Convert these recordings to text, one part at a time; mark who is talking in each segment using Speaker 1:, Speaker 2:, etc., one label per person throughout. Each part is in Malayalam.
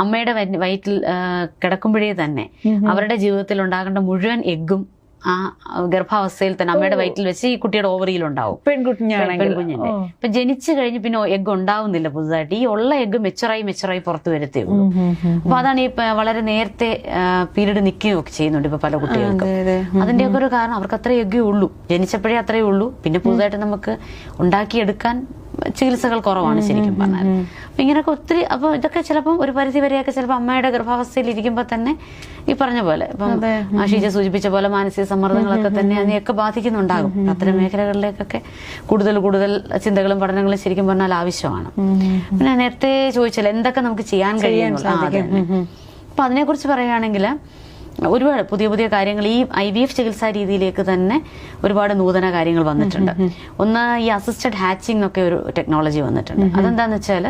Speaker 1: അമ്മയുടെ വയറ്റിൽ കിടക്കുമ്പോഴേ തന്നെ അവരുടെ ജീവിതത്തിൽ ഉണ്ടാകേണ്ട മുഴുവൻ എഗ്ഗും ആ ഗർഭാവസ്ഥയിൽ തന്നെ അമ്മയുടെ വയറ്റിൽ വെച്ച് ഈ കുട്ടിയുടെ ഓവറിയിൽ ഉണ്ടാവും. പെൺകുഞ്ഞിന്റെ. ഇപ്പൊ ജനിച്ചു കഴിഞ്ഞ് പിന്നെ എഗ് ഉണ്ടാവുന്നില്ല പുതുതായിട്ട്. ഈ ഉള്ള എഗ് മെച്ചറായി മെച്ചറായി പുറത്തു വരത്തേ ഉള്ളൂ. അപ്പൊ അതാണ് ഈ വളരെ നേരത്തെ പീരീഡ് നിൽക്കുകയൊക്കെ ചെയ്യുന്നുണ്ട് ഇപ്പൊ പല കുട്ടികൾക്ക്.
Speaker 2: അതിന്റെ അതെ.
Speaker 1: അതിന്റെയൊക്കെ ഒരു കാരണം അവർക്ക് അത്രേ എഗ്ഗേ ഉള്ളൂ. ജനിച്ചപ്പോഴേ അത്രേ ഉള്ളൂ. പിന്നെ പുതുതായിട്ട് നമുക്ക് ഉണ്ടാക്കിയെടുക്കാൻ ചികിത്സകൾ കുറവാണ് ശരിക്കും പറഞ്ഞാൽ അപ്പൊ ഇങ്ങനെയൊക്കെ ഒത്തിരി അപ്പൊ ഇതൊക്കെ ചിലപ്പം ഒരു പരിധി വരെയൊക്കെ ചിലപ്പോൾ അമ്മയുടെ ഗർഭാവസ്ഥയിൽ ഇരിക്കുമ്പോൾ തന്നെ ഈ പറഞ്ഞ പോലെ ഇപ്പം ആശീജ സൂചിപ്പിച്ച പോലെ മാനസിക സമ്മർദ്ദങ്ങളൊക്കെ തന്നെ അതിനെയൊക്കെ ബാധിക്കുന്നുണ്ടാകും. അത്തരം മേഖലകളിലേക്കൊക്കെ കൂടുതൽ കൂടുതൽ ചിന്തകളും പഠനങ്ങളും ശരിക്കും പറഞ്ഞാൽ ആവശ്യമാണ്. പിന്നെ നേരത്തെ ചോദിച്ചാൽ എന്തൊക്കെ നമുക്ക് ചെയ്യാൻ കഴിയും അപ്പൊ അതിനെക്കുറിച്ച് പറയുകയാണെങ്കിൽ ഒരുപാട് പുതിയ പുതിയ കാര്യങ്ങൾ ഈ ഐ വി എഫ് ചികിത്സാ രീതിയിലേക്ക് തന്നെ ഒരുപാട് നൂതന കാര്യങ്ങൾ വന്നിട്ടുണ്ട്. ഒന്ന് ഈ അസിസ്റ്റഡ് ഹാച്ചിങ് എന്നൊക്കെ ഒരു ടെക്നോളജി വന്നിട്ടുണ്ട്. അതെന്താന്ന് വെച്ചാൽ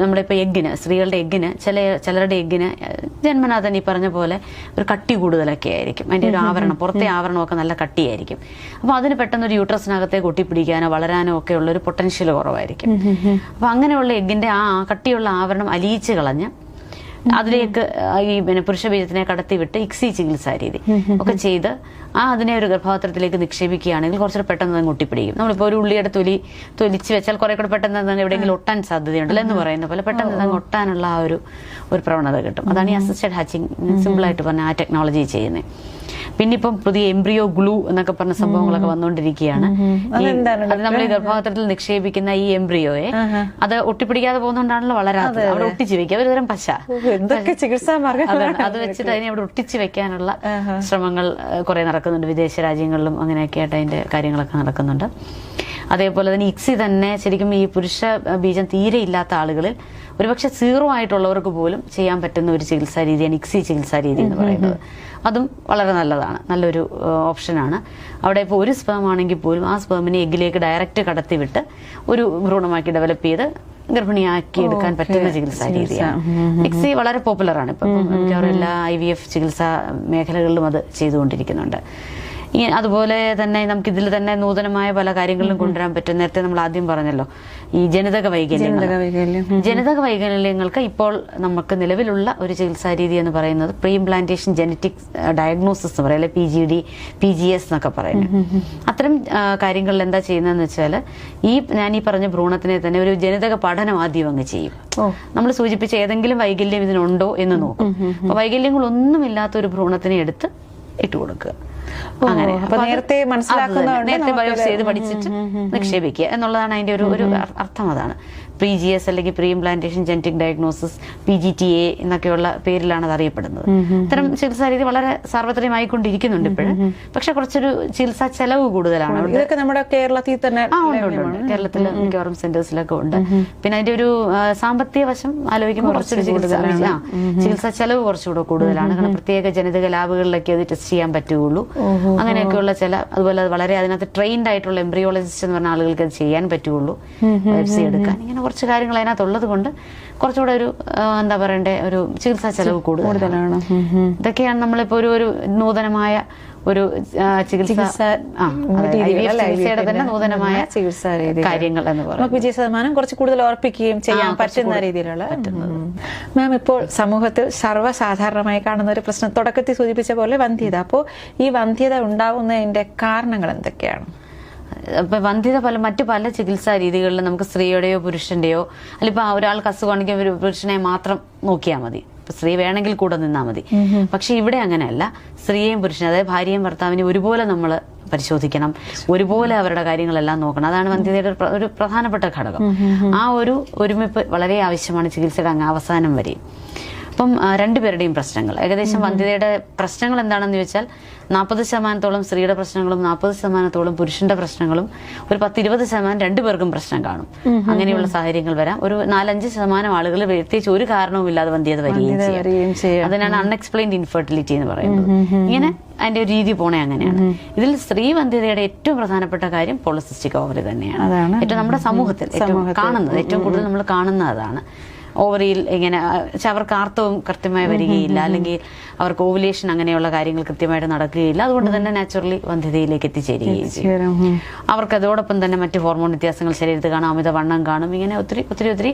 Speaker 1: നമ്മുടെ ഇപ്പോൾ എഗ്ഗിന് സ്ത്രീകളുടെ എഗ്ഗിന് ചില ചിലരുടെ എഗ്ഗിന് ജന്മനാഥൻ ഈ പറഞ്ഞ പോലെ ഒരു കട്ടി കൂടുതലൊക്കെ ആയിരിക്കും. അതിന്റെ ഒരു ആവരണം പുറത്തെ ആവരണമൊക്കെ നല്ല കട്ടിയായിരിക്കും. അപ്പോൾ അതിന് പെട്ടെന്ന് ഒരു യൂട്രസിനകത്തേക്ക് ഒട്ടിപ്പിടിക്കാനോ വളരാനോ ഒക്കെ ഉള്ള ഒരു പൊട്ടൻഷ്യൽ കുറവായിരിക്കും. അപ്പോൾ അങ്ങനെയുള്ള എഗ്ഗിന്റെ ആ കട്ടിയുള്ള ആവരണം അലിയിച്ച് കളഞ്ഞ് അതിലേക്ക് ഈ പിന്നെ പുരുഷ ബീജത്തിനെ കടത്തിവിട്ട് ഇക്സി ചികിത്സാ രീതി ഒക്കെ ചെയ്ത് ആ അതിനെ ഒരു ഗർഭപാത്രത്തിലേക്ക് നിക്ഷേപിക്കുകയാണെങ്കിൽ കുറച്ചുകൂടെ പെട്ടെന്ന് അങ്ങ് ഒട്ടിപ്പിടിക്കും. നമ്മളിപ്പോൾ ഒരു ഉള്ളിയുടെ തൊലി തൊലിച്ച് വെച്ചാൽ കുറെ കൂടെ പെട്ടെന്ന് എവിടെയെങ്കിലും ഒട്ടാൻ സാധ്യതയുണ്ടല്ലോ എന്ന് പറയുന്ന പോലെ പെട്ടെന്ന് അങ്ങ് ഒട്ടാനുള്ള ആ ഒരു ഒരു പ്രവണത കിട്ടും. അതാണ് ഈ അസിസ്റ്റഡ് ഹാച്ചിങ് സിമ്പിളായിട്ട് പറഞ്ഞ ആ ടെക്നോളജി ചെയ്യുന്നത്. പിന്നെ ഇപ്പം പുതിയ എംബ്രിയോ ഗ്ലൂ എന്നൊക്കെ പറഞ്ഞ സംഭവങ്ങളൊക്കെ വന്നുകൊണ്ടിരിക്കുകയാണ് അത് നമ്മൾ ഈ ഗർഭപാത്രത്തിൽ നിക്ഷേപിക്കുന്ന ഈ എംബ്രിയോയെ അത് ഒട്ടിപ്പിടിക്കാതെ പോകുന്നതുകൊണ്ടാണല്ലോ വളരാത്തത്. അവിടെ ഒട്ടിച്ചു വെക്കുക. ഒരു തരം പശ.
Speaker 2: എന്തൊക്കെ ചികിത്സാ മാർഗം
Speaker 1: അത് വെച്ചിട്ട് അതിനെ അവിടെ ഒട്ടിച്ചു വെക്കാനുള്ള ശ്രമങ്ങൾ കുറെ നടക്കുന്നുണ്ട്. വിദേശ രാജ്യങ്ങളിലും അങ്ങനെയൊക്കെ ആയിട്ട് അതിന്റെ കാര്യങ്ങളൊക്കെ നടക്കുന്നുണ്ട്. അതേപോലെ തന്നെ ഇക്സി തന്നെ ശരിക്കും ഈ പുരുഷ ബീജം തീരെ ഇല്ലാത്ത ആളുകളിൽ ഒരുപക്ഷെ സീറോ ആയിട്ടുള്ളവർക്ക് പോലും ചെയ്യാൻ പറ്റുന്ന ഒരു ചികിത്സാ രീതിയാണ് ഇക്സി ചികിത്സാ രീതി എന്ന് പറയുന്നത്. അതും വളരെ നല്ലതാണ്. നല്ലൊരു ഓപ്ഷനാണ് അവിടെ ഇപ്പോൾ ഒരു സ്പേം ആണെങ്കിൽ പോലും ആ സ്പേമിനെ എഗ്ഗിലേക്ക് ഡയറക്റ്റ് കടത്തിവിട്ട് ഒരു ഭ്രൂണമാക്കി ഡെവലപ്പ് ചെയ്ത് ഗർഭിണിയാക്കി എടുക്കാൻ പറ്റുന്ന ചികിത്സാ രീതിയാണ്. എക്സി വളരെ പോപ്പുലറാണ് ഇപ്പം മിക്കവാറും എല്ലാ ഐ വി എഫ് ചികിത്സാ മേഖലകളിലും അത് ചെയ്തുകൊണ്ടിരിക്കുന്നുണ്ട്. അതുപോലെ തന്നെ നമുക്ക് ഇതിൽ തന്നെ നൂതനമായ പല കാര്യങ്ങളിലും കൊണ്ടുവരാൻ പറ്റും. നേരത്തെ നമ്മൾ ആദ്യം പറഞ്ഞല്ലോ ഈ ജനിതക വൈകല്യങ്ങൾ.
Speaker 2: ജനിതക വൈകല്യം.
Speaker 1: ജനിതക വൈകല്യങ്ങൾക്ക് ഇപ്പോൾ നമുക്ക് നിലവിലുള്ള ഒരു ചികിത്സാ രീതി എന്ന് പറയുന്നത് പ്രീ ഇംപ്ലാന്റേഷൻ ജനറ്റിക് ഡയഗ്നോസിസ് എന്ന് പറയും P G D P G S എന്നൊക്കെ പറയുന്നത് അത്തരം കാര്യങ്ങളിൽ എന്താ ചെയ്യുന്നതെന്ന് വെച്ചാൽ ഈ ഞാൻ ഈ പറഞ്ഞ ഭ്രൂണത്തിനെ തന്നെ ഒരു ജനിതക പഠനം ആദ്യം അങ്ങ് ചെയ്യും. നമ്മൾ സൂചിപ്പിച്ച ഏതെങ്കിലും വൈകല്യം ഇതിനുണ്ടോ എന്ന് നോക്കും. അപ്പൊ വൈകല്യങ്ങളൊന്നുമില്ലാത്ത ഒരു ഭ്രൂണത്തിനെ എടുത്ത് ഇട്ട് കൊടുക്കുക. അങ്ങനെ.
Speaker 2: അപ്പൊ നേരത്തെ
Speaker 1: മനസ്സിലാക്കുന്നത്
Speaker 2: മനസ്സിലാക്കുന്നതുകൊണ്ട്
Speaker 1: നേരത്തെ ബയോപ്സി ചെയ്ത് പഠിച്ചിട്ട് നിക്ഷേപിക്കുക എന്നുള്ളതാണ് അതിന്റെ ഒരു ഒരു അർത്ഥം അതാണ്. പ്രീ ജി എസ് അല്ലെങ്കിൽ pre implantation genetic diagnosis P G T A എന്നൊക്കെയുള്ള പേരിലാണ് അത് അറിയപ്പെടുന്നത് ഇത്തരം ചികിത്സാ രീതി വളരെ സാർവത്രികമായിക്കൊണ്ടിരിക്കുന്നുണ്ട് ഇപ്പോഴും. പക്ഷെ കുറച്ചൊരു ചികിത്സാ ചെലവ് കൂടുതലാണ്.
Speaker 2: ഇതൊക്കെ നമ്മുടെ കേരളത്തിൽ തന്നെ
Speaker 1: ആ ഉണ്ട് ഉണ്ട് ഉണ്ട്. കേരളത്തിൽ മിക്കവാറും സെന്റേഴ്സിലൊക്കെ ഉണ്ട്. പിന്നെ അതിന്റെ ഒരു സാമ്പത്തിക വശം ആലോചിക്കുമ്പോൾ കുറച്ചൊരു ചികിത്സ ആ, ചികിത്സാ ചെലവ് കുറച്ചുകൂടെ കൂടുതലാണ്. കാരണം പ്രത്യേക ജനിതക ലാബുകളിലൊക്കെ അത് ടെസ്റ്റ് ചെയ്യാൻ പറ്റുകയുള്ളൂ. അങ്ങനെയൊക്കെയുള്ള ചില അതുപോലെ വളരെ അതിനകത്ത് ട്രെയിൻഡ് ആയിട്ടുള്ള എംബ്രിയോളജിസ്റ്റ് എന്ന് പറഞ്ഞ ആളുകൾക്ക് അത് ചെയ്യാൻ ബയോപ്സി എടുക്കാൻ. ഇങ്ങനെ കുറച്ച് കാര്യങ്ങൾ അതിനകത്തുള്ളത് കൊണ്ട് കുറച്ചുകൂടെ ഒരു എന്താ പറയണ്ടേ ഒരു ചികിത്സാ ചെലവ് കൂടുതലാണ്. ഇതൊക്കെയാണ് നമ്മളിപ്പോ ഒരു ഒരു നൂതനമായ ഒരു ചികിത്സ? ചികിത്സയുടെ തന്നെ നൂതനമായ
Speaker 2: ചികിത്സാ.
Speaker 1: കാര്യങ്ങൾ എന്ന് പറയുന്നത്.
Speaker 2: വിജയ ശതമാനം കുറച്ച് കൂടുതൽ ഉറപ്പിക്കുകയും ചെയ്യാൻ പറ്റുന്ന രീതിയിലുള്ള മാം ഇപ്പോൾ സമൂഹത്തിൽ സർവസാധാരണമായി കാണുന്ന ഒരു പ്രശ്നം തുടക്കത്തിൽ സൂചിപ്പിച്ച പോലെ വന്ധ്യത. അപ്പോൾ ഈ വന്ധ്യത ഉണ്ടാവുന്നതിന്റെ കാരണങ്ങൾ എന്തൊക്കെയാണ്?
Speaker 1: ഇപ്പൊ വന്ധ്യത പല മറ്റു പല ചികിത്സാ രീതികളിലും നമുക്ക് സ്ത്രീയുടെയോ പുരുഷന്റെയോ അല്ലെങ്കിൽ ഇപ്പൊ ഒരാൾക്ക് അസുഖമാണെങ്കിൽ ഒരു പുരുഷനെ മാത്രം നോക്കിയാൽ മതി. സ്ത്രീ വേണമെങ്കിൽ കൂടെ നിന്നാൽ മതി. പക്ഷെ ഇവിടെ അങ്ങനെയല്ല. സ്ത്രീയെയും പുരുഷനെ അതായത് ഭാര്യയും ഭർത്താവിനെയും ഒരുപോലെ നമ്മൾ പരിശോധിക്കണം. ഒരുപോലെ അവരുടെ കാര്യങ്ങളെല്ലാം നോക്കണം. അതാണ് വന്ധ്യതയുടെ ഒരു ഒരു പ്രധാനപ്പെട്ട ഘടകം. ആ ഒരു ഒരുമിപ്പ് വളരെ ആവശ്യമാണ് ചികിത്സയുടെ അങ്ങ് അവസാനം വരെയും. അപ്പം രണ്ടുപേരുടെയും പ്രശ്നങ്ങൾ. ഏകദേശം വന്ധ്യതയുടെ പ്രശ്നങ്ങൾ എന്താണെന്ന് ചോദിച്ചാൽ നാൽപ്പത് ശതമാനത്തോളം സ്ത്രീയുടെ പ്രശ്നങ്ങളും നാൽപ്പത് ശതമാനത്തോളം പുരുഷന്റെ പ്രശ്നങ്ങളും ഒരു പത്തിരുപത് ശതമാനം രണ്ടുപേർക്കും പ്രശ്നം കാണും. അങ്ങനെയുള്ള സാഹചര്യങ്ങൾ വരാം. ഒരു നാലഞ്ച് ശതമാനം ആളുകൾ പ്രത്യേകിച്ച് ഒരു കാരണവുമില്ലാതെ വന്ധ്യത വരികയും ചെയ്യും. അതിനാണ് അൺഎക്സ്പ്ലെയിൻഡ് ഇൻഫെർട്ടിലിറ്റി എന്ന് പറയുന്നത്. ഇങ്ങനെ അതിന്റെ ഒരു രീതി പോണേ അങ്ങനെയാണ്. ഇതിൽ സ്ത്രീ വന്ധ്യതയുടെ ഏറ്റവും പ്രധാനപ്പെട്ട കാര്യം പോളിസിസ്റ്റിക് ഓവറി തന്നെയാണ്. ഏറ്റവും നമ്മുടെ സമൂഹത്തിൽ ഏറ്റവും കാണുന്നത് ഏറ്റവും കൂടുതൽ നമ്മൾ കാണുന്ന അതാണ്. ഓവറിയിൽ ഇങ്ങനെ അവർക്ക് ആർത്തവം കൃത്യമായി വരികയില്ല. അല്ലെങ്കിൽ അവർക്ക് ഓവുലേഷൻ അങ്ങനെയുള്ള കാര്യങ്ങൾ കൃത്യമായിട്ട് നടക്കുകയില്ല. അതുകൊണ്ട് തന്നെ നാച്ചുറലി വന്ധ്യതയിലേക്ക് എത്തിച്ചേരുകയും ചെയ്യും. അവർക്ക് അതോടൊപ്പം തന്നെ മറ്റ് ഹോർമോൺ വ്യത്യാസങ്ങൾ ശരീരത്തിൽ കാണും അമിത വണ്ണം കാണും. ഇങ്ങനെ ഒത്തിരി ഒത്തിരി ഒത്തിരി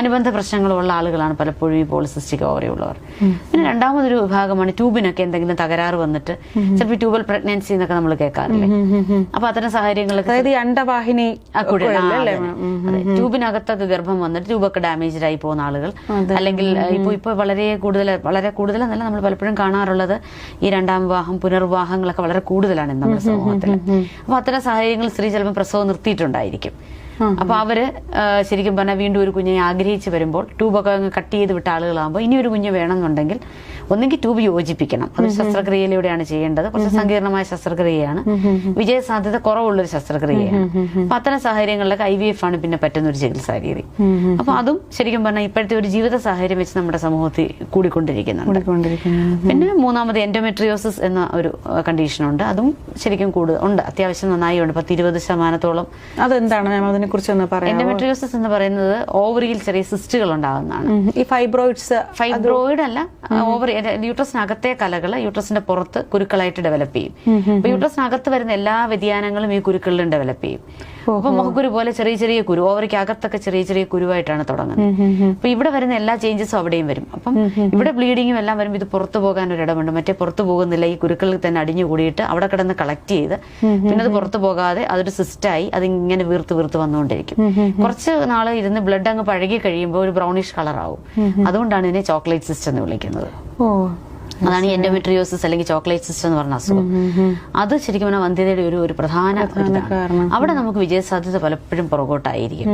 Speaker 1: അനുബന്ധ പ്രശ്നങ്ങളുള്ള ആളുകളാണ് പലപ്പോഴും ഈ പോളിസിസ്റ്റിക് ഓവറി ഉള്ളവർ പിന്നെ രണ്ടാമതൊരു വിഭാഗമാണ് ട്യൂബിനൊക്കെ എന്തെങ്കിലും തകരാറ് വന്നിട്ട് ചിലപ്പോൾ ട്യൂബൽ പ്രഗ്നൻസി എന്നൊക്കെ നമ്മൾ കേൾക്കാറില്ലേ? അപ്പൊ അത്തരം സാഹചര്യങ്ങളൊക്കെ
Speaker 2: അതായത് അണ്ടവാഹിനി.
Speaker 1: ട്യൂബിനകത്തൊക്കെ ഗർഭം വന്നിട്ട് ട്യൂബൊക്കെ ഡാമേജ്ഡ് ആയി പോകുന്ന ആളുകൾ അല്ലെങ്കിൽ ഇപ്പൊ ഇപ്പൊ വളരെ കൂടുതൽ വളരെ കൂടുതൽ എന്നല്ല നമ്മൾ പലപ്പോഴും കാണാറുള്ളത് ഈ രണ്ടാം വിവാഹം പുനർവിവാഹങ്ങളൊക്കെ വളരെ കൂടുതലാണ് നമ്മുടെ സമൂഹത്തിൽ. അപ്പൊ അത്തരം സാഹചര്യങ്ങളിൽ സ്ത്രീ ചിലപ്പോൾ പ്രസവം നിർത്തിയിട്ടുണ്ടായിരിക്കും. അപ്പൊ അവർ ശരിക്കും പറഞ്ഞാൽ വീണ്ടും ഒരു കുഞ്ഞിനെ ആഗ്രഹിച്ച് വരുമ്പോൾ ട്യൂബൊക്കെ അങ്ങ് കട്ട് ചെയ്ത് വിട്ട ആളുകളാകുമ്പോൾ ഇനി ഒരു കുഞ്ഞ് വേണമെന്നുണ്ടെങ്കിൽ ഒന്നെങ്കിൽ ട്യൂബ് യോജിപ്പിക്കണം. അത് ശസ്ത്രക്രിയയിലൂടെയാണ് ചെയ്യേണ്ടത്. കുറച്ച് സങ്കീർണമായ ശസ്ത്രക്രിയയാണ്. വിജയ സാധ്യത കുറവുള്ളൊരു ശസ്ത്രക്രിയയാണ്. അപ്പൊ അത്തരം സാഹചര്യങ്ങളിലൊക്കെ ഐ വി എഫ് ആണ് പിന്നെ പറ്റുന്ന ഒരു ചികിത്സാ രീതി അപ്പൊ അതും ശരിക്കും പറഞ്ഞാൽ ഇപ്പോഴത്തെ ഒരു ജീവിത സാഹചര്യം വെച്ച് നമ്മുടെ സമൂഹത്തിൽ കൂടിക്കൊണ്ടിരിക്കുന്നുണ്ട്.
Speaker 2: കൂടിക്കൊണ്ടിരിക്കുന്നു
Speaker 1: പിന്നെ മൂന്നാമത് എൻഡോമെട്രിയോസിസ് എന്ന ഒരു കണ്ടീഷനുണ്ട് അതും ശരിക്കും കൂടുതൽ ഉണ്ട്. അത്യാവശ്യം നന്നായി ഉണ്ട്. പത്ത് ഇരുപത് ശതമാനത്തോളം
Speaker 2: അതെന്താണ്? മാം അതിനെ കുറിച്ച് ഒന്ന് പറയാം
Speaker 1: എൻഡോമെട്രിയോസിസ് എന്ന് പറയുന്നത് ഓവറിയിൽ ചെറിയ സിസ്റ്റുകൾ ഉണ്ടാകുന്നതാണ്.
Speaker 2: ഈ ഫൈബ്രോയിഡ്സ്
Speaker 1: ഫൈബ്രോയിഡ് അല്ല ഓവർ യൂട്രസിനകത്തെ കലകൾ യൂട്രസിന്റെ പുറത്ത് കുരുക്കളായിട്ട് ഡെവലപ്പ് ചെയ്യും. അപ്പൊ യൂട്രസിനകത്ത് വരുന്ന എല്ലാ വ്യതിയാനങ്ങളും ഈ കുരുക്കളിലും ഡെവലപ്പ് ചെയ്യും. അപ്പൊ മുഖക്കുരു പോലെ ചെറിയ ചെറിയ കുരു ഓവർക്ക് അകത്തൊക്കെ ചെറിയ ചെറിയ കുരുവായിട്ടാണ് തുടങ്ങുന്നത്. അപ്പൊ ഇവിടെ വരുന്ന എല്ലാ ചേഞ്ചസും അവിടെയും വരും. അപ്പം ഇവിടെ ബ്ലീഡിങ്ങും എല്ലാം വരുമ്പോൾ ഇത് പുറത്തു പോകാൻ ഒരു ഇടമുണ്ട്. മറ്റേ പുറത്തു പോകുന്നില്ല ഈ കുരുക്കളിൽ തന്നെ അടിഞ്ഞു കൂടിയിട്ട് അവിടെ കിടന്ന് കളക്ട് ചെയ്ത് പിന്നെ അത് പുറത്തു പോകാതെ അതൊരു സിസ്റ്റായി അതിങ്ങനെ വീർത്ത് വീർത്ത് വന്നുകൊണ്ടിരിക്കും. കുറച്ച് നാൾ ഇരുന്ന് ബ്ലഡ് അങ്ങ് പഴകി കഴിയുമ്പോൾ ഒരു ബ്രൗണിഷ് കളർ ആവും. അതുകൊണ്ടാണ് ഇതിനെ ചോക്ലേറ്റ് സിസ്റ്റ് എന്ന് വിളിക്കുന്നത്.
Speaker 2: ഓ.
Speaker 1: അതാണ് എൻഡോമെട്രിയോസിസ് അല്ലെങ്കിൽ ചോക്ലേറ്റ് സിസ്റ്റം എന്ന് പറഞ്ഞ അസുഖം. അത് ശരിക്കും പറഞ്ഞാൽ വന്ധ്യതയുടെ ഒരു ഒരു പ്രധാന അവിടെ നമുക്ക് വിജയസാധ്യത പലപ്പോഴും പുറകോട്ടായിരിക്കും.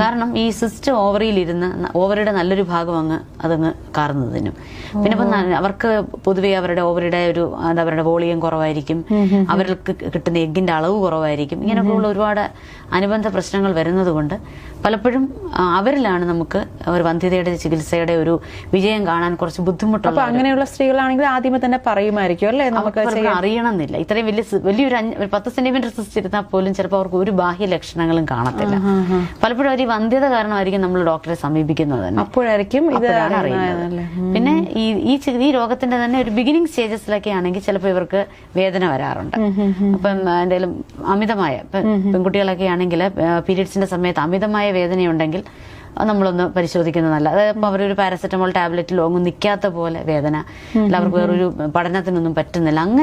Speaker 1: കാരണം ഈ സിസ്റ്റ് ഓവറിയിലിരുന്ന് ഓവറിയുടെ നല്ലൊരു ഭാഗം അങ്ങ് അതങ്ങ് കാർന്നതിനും. പിന്നെ ഇപ്പം അവർക്ക് പൊതുവെ അവരുടെ ഓവറിയുടെ ഒരു എന്താ അവരുടെ വോളിയം കുറവായിരിക്കും. അവർക്ക് കിട്ടുന്ന എഗ്ഗിന്റെ അളവ് കുറവായിരിക്കും. ഇങ്ങനെയൊക്കെയുള്ള ഒരുപാട് അനുബന്ധ പ്രശ്നങ്ങൾ വരുന്നത് കൊണ്ട് പലപ്പോഴും അവരിലാണ് നമുക്ക് ഒരു വന്ധ്യതയുടെ ചികിത്സയുടെ ഒരു വിജയം കാണാൻ കുറച്ച് ബുദ്ധിമുട്ടുള്ള
Speaker 2: അങ്ങനെയുള്ള അങ്ങനെയുള്ള സ്ത്രീകളാണെങ്കിൽ ആദ്യമേ തന്നെ പറയുമായിരിക്കും അല്ലേ? നമുക്ക്
Speaker 1: അറിയണമെന്നില്ല. ഇത്രയും വലിയ വലിയൊരു പത്ത് സെന്റിമീറ്റർ സിസ്റ്റ് ഇരുന്നാൽ പോലും ചിലപ്പോൾ അവർക്ക് ഒരു ബാഹ്യ ലക്ഷണങ്ങളും കാണത്തില്ല. പലപ്പോഴും അവർ ഈ വന്ധ്യത കാരണമായിരിക്കും നമ്മൾ ഡോക്ടറെ സമീപിക്കുന്നത് തന്നെ.
Speaker 2: അപ്പോഴായിരിക്കും ഇത്
Speaker 1: അപ്പോഴാണ്
Speaker 2: അറിയുന്നതല്ലേ?
Speaker 1: അറിയുന്നത്. പിന്നെ ഈ ഈ രോഗത്തിന്റെ തന്നെ ഒരു ബിഗിനിങ് സ്റ്റേജസിലൊക്കെ ആണെങ്കിൽ ചിലപ്പോൾ ഇവർക്ക് വേദന വരാറുണ്ട്. അപ്പം എന്തെങ്കിലും അമിതമായ പെൺകുട്ടികളൊക്കെ ആണെങ്കിൽ പീരീഡ്സിന്റെ സമയത്ത് അമിതമായ വേദനയുണ്ടെങ്കിൽ നമ്മളൊന്ന് പരിശോധിക്കുന്നത് നല്ല അതായത് ഇപ്പൊ അവരൊരു പാരസെറ്റമോൾ ടാബ്ലറ്റിലോ ഒന്നും നിൽക്കാത്ത പോലെ വേദന. അല്ല അവർക്ക് വേറൊരു പഠനത്തിനൊന്നും പറ്റുന്നില്ല. അങ്ങനെ